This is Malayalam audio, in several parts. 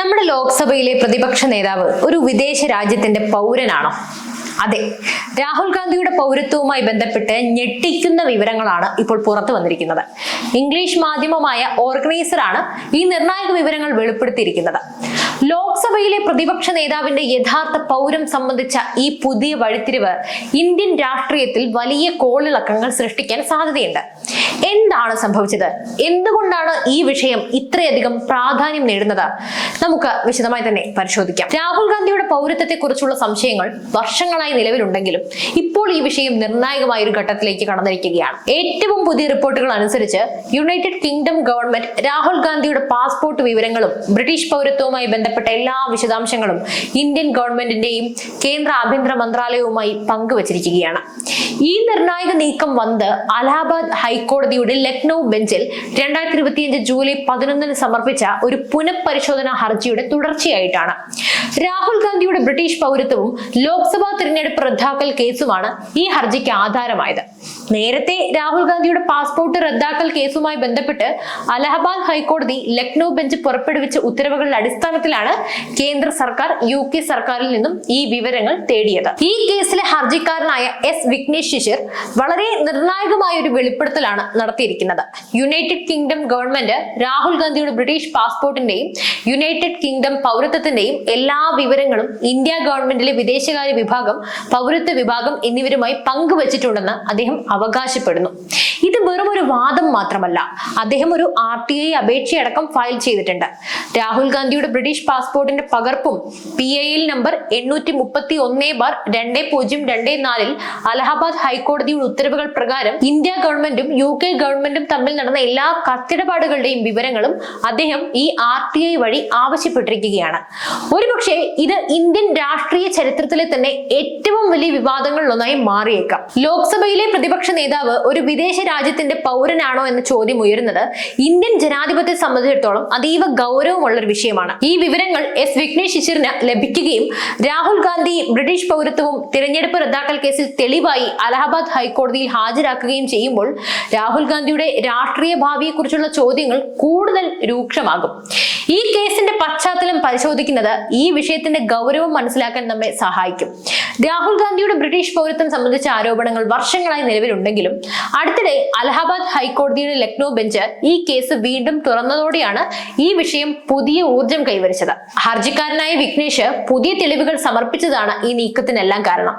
നമ്മുടെ ലോക്സഭയിലെ പ്രതിപക്ഷ നേതാവ് ഒരു വിദേശ രാജ്യത്തിന്റെ പൗരനാണോ? അതെ. രാഹുൽ ഗാന്ധിയുടെ പൗരത്വവുമായി ബന്ധപ്പെട്ട് ഞെട്ടിക്കുന്ന വിവരങ്ങളാണ് ഇപ്പോൾ പുറത്തു വന്നിരിക്കുന്നത്. ഇംഗ്ലീഷ് മാധ്യമമായ ഓർഗനൈസറാണ് ഈ നിർണായക വിവരങ്ങൾ വെളിപ്പെടുത്തിയിരിക്കുന്നത്. ലോക്സഭയിലെ പ്രതിപക്ഷ നേതാവിന്റെ യഥാർത്ഥ പൗരം സംബന്ധിച്ച ഈ പുതിയ വഴിത്തിരിവ് ഇന്ത്യൻ രാഷ്ട്രീയത്തിൽ വലിയ കോളിളക്കങ്ങൾ സൃഷ്ടിക്കാൻ സാധ്യതയുണ്ട്. എന്താണ് സംഭവിച്ചത്? എന്തുകൊണ്ടാണ് ഈ വിഷയം ഇത്രയധികം പ്രാധാന്യം നേടുന്നത്? നമുക്ക് വിശദമായി തന്നെ പരിശോധിക്കാം. രാഹുൽ ഗാന്ധിയുടെ പൗരത്വത്തെ കുറിച്ചുള്ള സംശയങ്ങൾ വർഷങ്ങളായി നിലവിലുണ്ടെങ്കിലും ഇപ്പോൾ ഈ വിഷയം നിർണായകമായ ഒരു ഘട്ടത്തിലേക്ക് കടന്നിരിക്കുകയാണ്. ഏറ്റവും പുതിയ റിപ്പോർട്ടുകൾ അനുസരിച്ച് യുണൈറ്റഡ് കിങ്ഡം ഗവൺമെന്റ് രാഹുൽ ഗാന്ധിയുടെ പാസ്പോർട്ട് വിവരങ്ങളും ബ്രിട്ടീഷ് പൗരത്വവുമായി ബന്ധപ്പെട്ട എല്ലാ വിശദാംശങ്ങളും ഇന്ത്യൻ ഗവൺമെന്റിന്റെയും കേന്ദ്ര ആഭ്യന്തര മന്ത്രാലയവുമായി പങ്കുവച്ചിരിക്കുകയാണ്. ഈ നിർണായക നീക്കം വന്ന് അലഹാബാദ് ഹൈക്കോടതിയുടെ ലക്നൌ ബെഞ്ചിൽ രണ്ടായിരത്തി ഇരുപത്തിയഞ്ച് ജൂലൈ പതിനൊന്നിന് സമർപ്പിച്ച ഒരു പുനഃപരിശോധനാ ഹർജിയുടെ തുടർച്ചയായിട്ടാണ്. രാഹുൽ ഗാന്ധിയുടെ ബ്രിട്ടീഷ് പൗരത്വവും ലോക്സഭാ തിരഞ്ഞെടുപ്പ് റദ്ദാക്കൽ കേസുമാണ് ഈ ഹർജിക്ക് ആധാരമായത്. നേരത്തെ രാഹുൽ ഗാന്ധിയുടെ പാസ്പോർട്ട് റദ്ദാക്കൽ കേസുമായി ബന്ധപ്പെട്ട് അലഹബാദ് ഹൈക്കോടതി ലക്നൌ ബെഞ്ച് പുറപ്പെടുവിച്ച ഉത്തരവുകളുടെ അടിസ്ഥാനത്തിലാണ് കേന്ദ്ര സർക്കാർ യു കെ സർക്കാരിൽ നിന്നും ഈ വിവരങ്ങൾ തേടിയത്. ഈ കേസിലെ ഹർജിക്കാരനായ എസ് വിഘ്നേഷ് ശിശിർ വളരെ നിർണായകമായ ഒരു വെളിപ്പെടുത്തലാണ് നടത്തിയിരിക്കുന്നത്. യുണൈറ്റഡ് കിങ്ഡം ഗവൺമെന്റ് രാഹുൽ ഗാന്ധിയുടെ ബ്രിട്ടീഷ് പാസ്പോർട്ടിന്റെയും യുണൈറ്റഡ് കിങ്ഡം പൗരത്വത്തിന്റെയും എല്ലാ വിവരങ്ങളും ഇന്ത്യ ഗവൺമെന്റിലെ വിദേശകാര്യ വിഭാഗം പൗരത്വ വിഭാഗം എന്നിവരുമായി പങ്കുവച്ചിട്ടുണ്ടെന്ന് അദ്ദേഹം അവകാശപ്പെടുന്നു. ഇത് വെറും ഒരു വാദം മാത്രമല്ല. അദ്ദേഹം ഒരു ആർ ടി ഐ അപേക്ഷയടക്കം ഫയൽ ചെയ്തിട്ടുണ്ട്. രാഹുൽ ഗാന്ധിയുടെ ബ്രിട്ടീഷ് പാസ്പോർട്ടിന്റെ പകർപ്പും പി ഐ എൽ നമ്പർ എണ്ണൂറ്റി മുപ്പത്തി ഒന്ന് ബാർ രണ്ട് പൂജ്യം രണ്ട് നാലിൽ അലഹാബാദ് ഹൈക്കോടതിയുടെ ഉത്തരവുകൾ പ്രകാരം ഇന്ത്യ ഗവൺമെന്റും യു കെ ഗവൺമെന്റും തമ്മിൽ നടന്ന എല്ലാ കത്തിടപാടുകളുടെയും വിവരങ്ങളും അദ്ദേഹം ഈ ആർ ടി ഐ വഴി ആവശ്യപ്പെട്ടിരിക്കുകയാണ്. ഒരുപക്ഷെ ഇത് ഇന്ത്യൻ രാഷ്ട്രീയ ചരിത്രത്തിലെ തന്നെ ഏറ്റവും വലിയ വിവാദങ്ങളിലൊന്നായി മാറിയേക്കാം. ലോക്സഭയിലെ പ്രതിപക്ഷ നേതാവ് ഒരു വിദേശ രാജ്യത്തിന്റെ പൗരനാണോ എന്ന ചോദ്യം ഉയരുന്നത് ഇന്ത്യൻ ജനാധിപത്യത്തെ സംബന്ധിച്ചിടത്തോളം അതീവ ഗൗരവമുള്ള ഒരു വിഷയമാണ്. ഈ വിവരങ്ങൾ എസ് വിഘ്നേഷ് ശിശിറിന് ലഭിക്കുകയും രാഹുൽ ഗാന്ധി ബ്രിട്ടീഷ് പൗരത്വവും തിരഞ്ഞെടുപ്പ് റദ്ദാക്കൽ കേസിൽ തെളിവായി അലഹബാദ് ഹൈക്കോടതിയിൽ ഹാജരാക്കുകയും ചെയ്യുമ്പോൾ രാഹുൽ ഗാന്ധിയുടെ രാഷ്ട്രീയ ഭാവിയെക്കുറിച്ചുള്ള ചോദ്യങ്ങൾ കൂടുതൽ രൂക്ഷമാകും. ഈ കേസിന്റെ പശ്ചാത്തലം പരിശോധിക്കുന്നത് ഈ വിഷയത്തിന്റെ ഗൗരവം മനസ്സിലാക്കാൻ നമ്മെ സഹായിക്കും. രാഹുൽ ഗാന്ധിയുടെ ബ്രിട്ടീഷ് പൗരത്വം സംബന്ധിച്ച ആരോപണങ്ങൾ വർഷങ്ങളായി നിലവിലുണ്ടെങ്കിലും അടുത്തിടെ അലഹബാദ് ഹൈക്കോടതിയുടെ ലക്നൌ ബെഞ്ച് ഈ കേസ് വീണ്ടും തുറന്നതോടെയാണ് ഈ വിഷയം പുതിയ ഊർജം കൈവരിച്ചത്. ഹർജിക്കാരനായ വിഘ്നേഷ് പുതിയ തെളിവുകൾ സമർപ്പിച്ചതാണ് ഈ നീക്കത്തിനെല്ലാം കാരണം.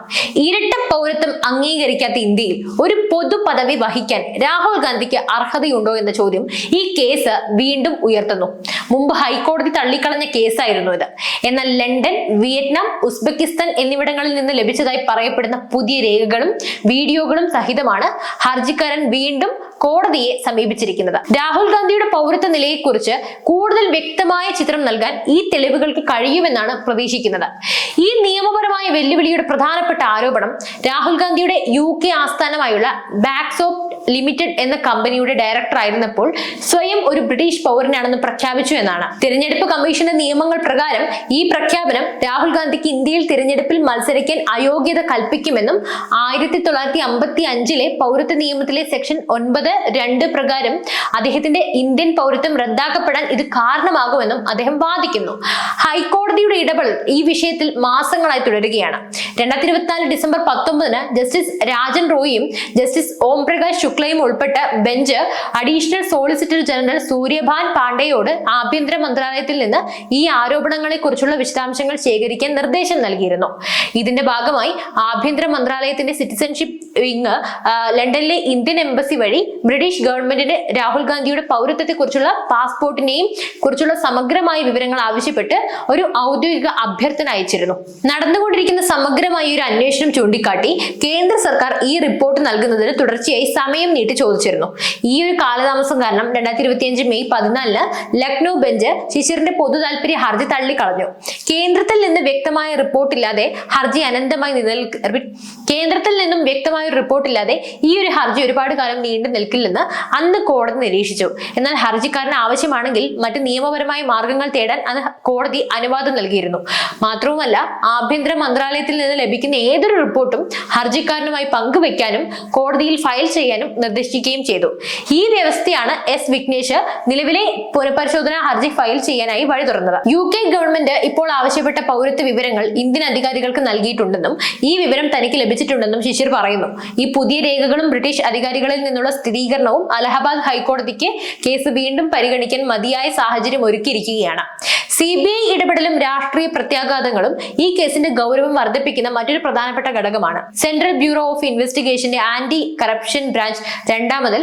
ഇരട്ട പൗരത്വം അംഗീകരിക്കാത്ത ഇന്ത്യയിൽ ഒരു പൊതു പദവി വഹിക്കാൻ രാഹുൽ ഗാന്ധിക്ക് അർഹതയുണ്ടോ എന്ന ചോദ്യം ഈ കേസ് വീണ്ടും ഉയർത്തുന്നു. മുമ്പ് ഹൈക്കോടതി തള്ളിക്കളഞ്ഞ കേസായിരുന്നു ഇത്. എന്നാൽ ലണ്ടൻ വിയറ്റ്നാം ഉസ്ബെക്കിസ്ഥാൻ എന്നിവിടങ്ങളിൽ നിന്ന് ലഭിച്ചതായി പറയപ്പെടുന്ന പുതിയ രേഖകളും വീഡിയോകളും സഹിതമാണ് ഹർജിക്കാരൻ വീണ്ടും കോടതിയെ സമീപിച്ചിരിക്കുന്നത്. രാഹുൽ ഗാന്ധിയുടെ പൗരത്വ നിലയെക്കുറിച്ച് കൂടുതൽ വ്യക്തമായ ചിത്രം നൽകാൻ ഈ തെളിവുകൾക്ക് കഴിയുമെന്നാണ് പ്രതീക്ഷിക്കുന്നത്. ഈ നിയമപരമായ വെല്ലുവിളിയുടെ പ്രധാനപ്പെട്ട ആരോപണം രാഹുൽ ഗാന്ധിയുടെ യു കെ ആസ്ഥാനമായുള്ള ബാക്സോപ് ലിമിറ്റഡ് എന്ന കമ്പനിയുടെ ഡയറക്ടർ ആയിരുന്നപ്പോൾ സ്വയം ഒരു ബ്രിട്ടീഷ് പൗരനാണെന്ന് പ്രഖ്യാപിച്ചു എന്നാണ്. തിരഞ്ഞെടുപ്പ് കമ്മീഷന്റെ നിയമങ്ങൾ പ്രകാരം ഈ പ്രഖ്യാപനം രാഹുൽ ഗാന്ധിക്ക് ഇന്ത്യയിൽ തിരഞ്ഞെടുപ്പിൽ മത്സരിക്കാൻ അയോഗ്യത കൽപ്പിക്കുമെന്നും ആയിരത്തി തൊള്ളായിരത്തി അമ്പത്തി അഞ്ചിലെ പൗരത്വ നിയമത്തിലെ സെക്ഷൻ ഒൻപത് രണ്ട് പ്രകാരം അദ്ദേഹത്തിന്റെ ഇന്ത്യൻ പൗരത്വം റദ്ദാക്കപ്പെടാൻ ഇത് കാരണമാകുമെന്നും അദ്ദേഹം വാദിക്കുന്നു. ഹൈക്കോടതിയുടെ ഇടപെടൽ ഈ വിഷയത്തിൽ മാസങ്ങളായി തുടരുകയാണ്. രണ്ടായിരത്തി ഇരുപത്തിനാല് ഡിസംബർ പത്തൊമ്പതിന് ജസ്റ്റിസ് രാജൻ റോയിയും ജസ്റ്റിസ് ഓം പ്രകാശ് ശുക്ലയും ഉൾപ്പെട്ട bench additional solicitor general Suryabhan പാണ്ഡെയോട് ആഭ്യന്തര മന്ത്രാലയത്തിൽ നിന്ന് ഈ ആരോപണങ്ങളെ കുറിച്ചുള്ള വിശദാംശങ്ങൾ ശേഖരിക്കാൻ നിർദ്ദേശം നൽകിയിരുന്നു. ഇതിന്റെ ഭാഗമായി ആഭ്യന്തര മന്ത്രാലയത്തിന്റെ സിറ്റിസൺഷിപ്പ് വിങ് ലണ്ടനിലെ ഇന്ത്യൻ എംബസി വഴി ബ്രിട്ടീഷ് ഗവൺമെന്റിന് രാഹുൽ ഗാന്ധിയുടെ പൗരത്വത്തെ കുറിച്ചുള്ള പാസ്പോർട്ടിനെയും കുറിച്ചുള്ള സമഗ്രമായ വിവരങ്ങൾ ആവശ്യപ്പെട്ട് ഒരു ഔദ്യോഗിക അഭ്യർത്ഥന അയച്ചിരുന്നു. നടന്നുകൊണ്ടിരിക്കുന്ന സമഗ്രമായ ഒരു അന്വേഷണം ചൂണ്ടിക്കാട്ടി കേന്ദ്ര സർക്കാർ ഈ റിപ്പോർട്ട് നൽകുന്നതിന് തുടർച്ചയായി സമയം നീട്ടി ചോദിച്ചിരുന്നു. ഈ ഒരു കാലതാമസം കാരണം രണ്ടായിരത്തി ഇരുപത്തിയഞ്ച് മെയ് പതിനാലിന് ലക്നൌ ബെഞ്ച് ശിശിറിന്റെ പൊതു താല്പര്യ ഹർജി തള്ളിക്കളഞ്ഞു. കേന്ദ്രത്തിൽ നിന്ന് വ്യക്തമായ റിപ്പോർട്ടില്ലാതെ ഹർജി അനന്തമായി നിലനിൽക്ക കേന്ദ്രത്തിൽ നിന്നും വ്യക്തമായ ഒരു റിപ്പോർട്ടില്ലാതെ ഈ ഒരു ഹർജി ഒരുപാട് കാലം നീണ്ടു നിൽക്കില്ലെന്ന് അന്ന് കോടതി നിരീക്ഷിച്ചു. എന്നാൽ ഹർജിക്കാരന് ആവശ്യമാണെങ്കിൽ മറ്റ് നിയമപരമായ മാർഗങ്ങൾ തേടാൻ അന്ന് കോടതി അനുവാദം നൽകിയിരുന്നു. മാത്രവുമല്ല ആഭ്യന്തര മന്ത്രാലയത്തിൽ നിന്ന് ലഭിക്കുന്ന ഏതൊരു റിപ്പോർട്ടും ഹർജിക്കാരനുമായി പങ്കുവെക്കാനും കോടതിയിൽ ഫയൽ ചെയ്യാനും നിർദ്ദേശിക്കുകയും ചെയ്തു. ഈ വ്യവസ്ഥയാണ് എസ് വിഘ്നേഷ് നിലവിലെ പുനഃപരിശോധന ഹർജി ഫയൽ ചെയ്യാനായി വഴി തുറന്നത്. യു കെ ഗവൺമെന്റ് ഇപ്പോൾ ആവശ്യപ്പെട്ട പൗരത്വ വിവരങ്ങൾ ഇന്ത്യൻ അധികാരികൾക്ക് നൽകിയിട്ടുണ്ടെന്നും ഈ വിവരം തനിക്ക് ലഭിച്ചിട്ടുണ്ടെന്നും ശിശിർ പറയുന്നു. ഈ പുതിയ രേഖകളും ബ്രിട്ടീഷ് അധികാരികളിൽ നിന്നുള്ള സ്ഥിരീകരണവും അലഹബാദ് ഹൈക്കോടതിക്ക് കേസ് വീണ്ടും പരിഗണിക്കാൻ മതിയായ സാഹചര്യം ഒരുക്കിയിരിക്കുകയാണ്. സി ബി ഐ ഇടപെടലും രാഷ്ട്രീയ പ്രത്യാഘാതങ്ങളും ഈ കേസിന്റെ ഗൗരവം വർദ്ധിപ്പിക്കുന്ന മറ്റൊരു പ്രധാനപ്പെട്ട ഘടകമാണ്. സെൻട്രൽ ബ്യൂറോ ഓഫ് ഇൻവെസ്റ്റിഗേഷന്റെ ആന്റി കറപ്ഷൻ ബ്രാഞ്ച് രണ്ടാമതിൽ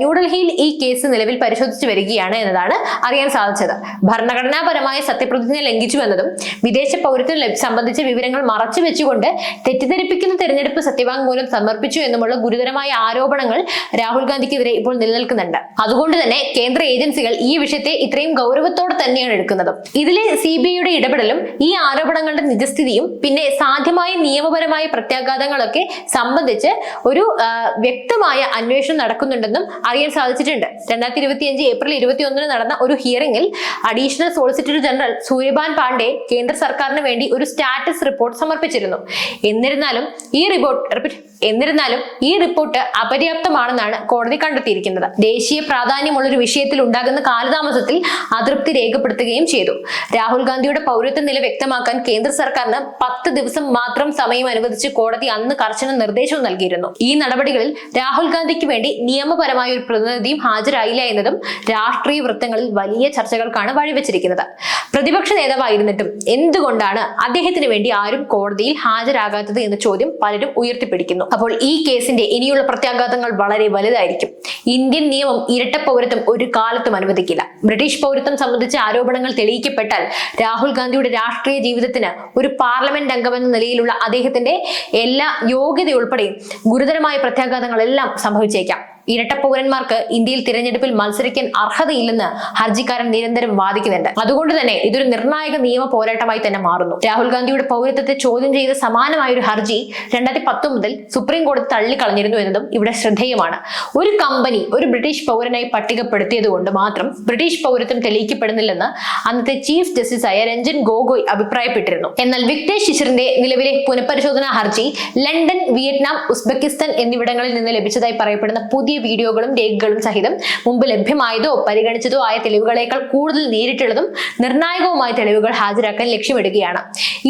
ന്യൂഡൽഹിയിൽ ഈ കേസ് നിലവിൽ പരിശോധിച്ചു വരികയാണ് എന്നതാണ് അറിയാൻ സാധിച്ചത്. ഭരണഘടനാപരമായ സത്യപ്രതിജ്ഞ ലംഘിച്ചുവെന്നതും വിദേശ പൗരത്വം സംബന്ധിച്ച വിവരങ്ങൾ മറച്ചു വെച്ചുകൊണ്ട് തെറ്റിദ്ധരിപ്പിക്കുന്ന തെരഞ്ഞെടുപ്പ് സത്യവാങ്മൂലം സമർപ്പിച്ചു എന്നുമുള്ള ഗുരുതരമായ ആരോപണങ്ങൾ രാഹുൽ ഗാന്ധിക്കെതിരെ ഇപ്പോൾ നിലനിൽക്കുന്നുണ്ട്. അതുകൊണ്ട് തന്നെ കേന്ദ്ര ഏജൻസികൾ ഈ വിഷയത്തെ ഇത്രയും ഗൗരവത്തോടെ തന്നെയാണ് എടുക്കുന്നത്. ഇതിലെ സി ബി ഐയുടെ ഇടപെടലും ഈ ആരോപണങ്ങളുടെ നിജസ്ഥിതിയും പിന്നെ സാധ്യമായ നിയമപരമായ പ്രത്യാഘാതങ്ങളൊക്കെ സംബന്ധിച്ച് ഒരു വ്യക്തമായ അന്വേഷണം നടക്കുന്നുണ്ടെന്നും അറിയാൻ സാധിച്ചിട്ടുണ്ട്. രണ്ടായിരത്തി ഇരുപത്തി അഞ്ച് ഏപ്രിൽ ഇരുപത്തി ഒന്നിന് നടന്ന ഒരു ഹിയറിംഗിൽ additional solicitor general Suryabhan Pandey കേന്ദ്ര സർക്കാരിന് വേണ്ടി ഒരു സ്റ്റാറ്റസ് റിപ്പോർട്ട് സമർപ്പിച്ചിരുന്നു. എന്നിരുന്നാലും ഈ റിപ്പോർട്ട് എന്നിരുന്നാലും ഈ റിപ്പോർട്ട് അപര്യാപ്തമാണെന്നാണ് കോടതി കണ്ടെത്തിയിരിക്കുന്നത്. ദേശീയ പ്രാധാന്യമുള്ള ഒരു വിഷയത്തിൽ ഉണ്ടാകുന്ന കാലതാമസത്തിൽ അതൃപ്തി രേഖപ്പെടുത്തുകയും ചെയ്തു. രാഹുൽ ഗാന്ധിയുടെ പൗരത്വ നില വ്യക്തമാക്കാൻ കേന്ദ്ര സർക്കാരിന് പത്ത് ദിവസം മാത്രം സമയം അനുവദിച്ച് കോടതി അന്ന് കർശന നിർദ്ദേശവും നൽകിയിരുന്നു. ഈ നടപടികളിൽ രാഹുൽ ഗാന്ധിക്ക് വേണ്ടി നിയമപരമായ ഒരു പ്രതിനിധിയും ഹാജരായില്ല എന്നതും രാഷ്ട്രീയ വൃത്തങ്ങളിൽ വലിയ ചർച്ചകൾക്കാണ് വഴിവെച്ചിരിക്കുന്നത്. പ്രതിപക്ഷ നേതാവായിരുന്നിട്ടും എന്തുകൊണ്ടാണ് അദ്ദേഹത്തിന് വേണ്ടി ആരും കോടതിയിൽ ഹാജരാകാത്തത് എന്ന ചോദ്യം പലരും ഉയർത്തിപ്പിടിക്കുന്നു. അപ്പോൾ ഈ കേസിന്റെ ഇനിയുള്ള പ്രത്യാഘാതങ്ങൾ വളരെ വലുതായിരിക്കും ഇന്ത്യൻ നിയമം ഇരട്ട പൗരത്വം ഒരു കാലത്തും അനുവദിക്കില്ല. ബ്രിട്ടീഷ് പൗരത്വം സംബന്ധിച്ച ആരോപണങ്ങൾ തെളിയിക്കപ്പെട്ടാൽ രാഹുൽ ഗാന്ധിയുടെ രാഷ്ട്രീയ ജീവിതത്തിന് ഒരു പാർലമെന്റ് അംഗമെന്ന നിലയിലുള്ള അദ്ദേഹത്തിന്റെ എല്ലാ യോഗ്യതയുൾപ്പെടെയും ഗുരുതരമായ പ്രത്യാഘാതങ്ങളെല്ലാം സംഭവിച്ചേക്കാം. ഇരട്ട പൗരന്മാർക്ക് ഇന്ത്യയിൽ തിരഞ്ഞെടുപ്പിൽ മത്സരിക്കാൻ അർഹതയില്ലെന്ന് ഹർജിക്കാരൻ നിരന്തരം വാദിക്കുന്നുണ്ട്. അതുകൊണ്ട് തന്നെ ഇതൊരു നിർണായക നിയമ പോരാട്ടമായി തന്നെ മാറുന്നു. രാഹുൽ ഗാന്ധിയുടെ പൗരത്വത്തെ ചോദ്യം ചെയ്ത സമാനമായ ഒരു ഹർജി രണ്ടായിരത്തി പത്ത് മുതൽ സുപ്രീം കോടതി തള്ളിക്കളഞ്ഞിരുന്നു എന്നതും ഇവിടെ ശ്രദ്ധേയമാണ്. ഒരു കമ്പനി ഒരു ബ്രിട്ടീഷ് പൗരനായി പട്ടികപ്പെടുത്തിയത് കൊണ്ട് മാത്രം ബ്രിട്ടീഷ് പൗരത്വം തെളിയിക്കപ്പെടുന്നില്ലെന്ന് അന്നത്തെ ചീഫ് ജസ്റ്റിസായ രഞ്ജൻ ഗോഗോയ് അഭിപ്രായപ്പെട്ടിരുന്നു. എന്നാൽ വിക്ടേഷ് ശിശിറിന്റെ നിലവിലെ പുനഃപരിശോധനാ ഹർജി ലണ്ടൻ വിയറ്റ്നാം ഉസ്ബെക്കിസ്ഥാൻ എന്നിവിടങ്ങളിൽ നിന്ന് ലഭിച്ചതായി പറയപ്പെടുന്ന പുതിയ വീഡിയോകളും രേഖകളും സഹിതം മുമ്പ് ലഭ്യമായതോ പരിഗണിച്ചതോ ആയ തെളിവുകളേക്കാൾ കൂടുതൽ നേരിട്ടുള്ളതും നിർണായകവുമായ തെളിവുകൾ ഹാജരാക്കാൻ ലക്ഷ്യമിടുകയാണ്.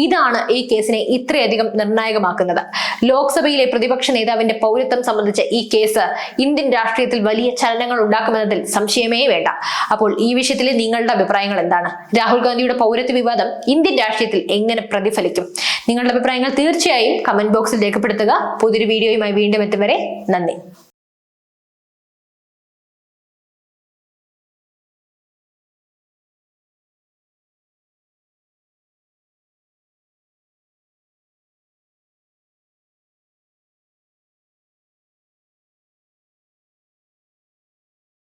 ഇതാണ് ഈ കേസിനെ ഇത്രയധികം നിർണായകമാക്കുന്നത്. ലോക്സഭയിലെ പ്രതിപക്ഷ നേതാവിന്റെ പൗരത്വം സംബന്ധിച്ച ഈ കേസ് ഇന്ത്യൻ രാഷ്ട്രീയത്തിൽ വലിയ ചലനങ്ങൾ ഉണ്ടാക്കുമെന്നതിൽ സംശയമേ വേണ്ട. അപ്പോൾ ഈ വിഷയത്തിൽ നിങ്ങളുടെ അഭിപ്രായങ്ങൾ എന്താണ്? രാഹുൽ ഗാന്ധിയുടെ പൗരത്വ വിവാദം ഇന്ത്യൻ രാഷ്ട്രീയത്തിൽ എങ്ങനെ പ്രതിഫലിക്കും? നിങ്ങളുടെ അഭിപ്രായങ്ങൾ തീർച്ചയായും കമന്റ് ബോക്സിൽ രേഖപ്പെടുത്തുക. പുതിയൊരു വീഡിയോയുമായി വീണ്ടും എത്തും വരെ നന്ദി.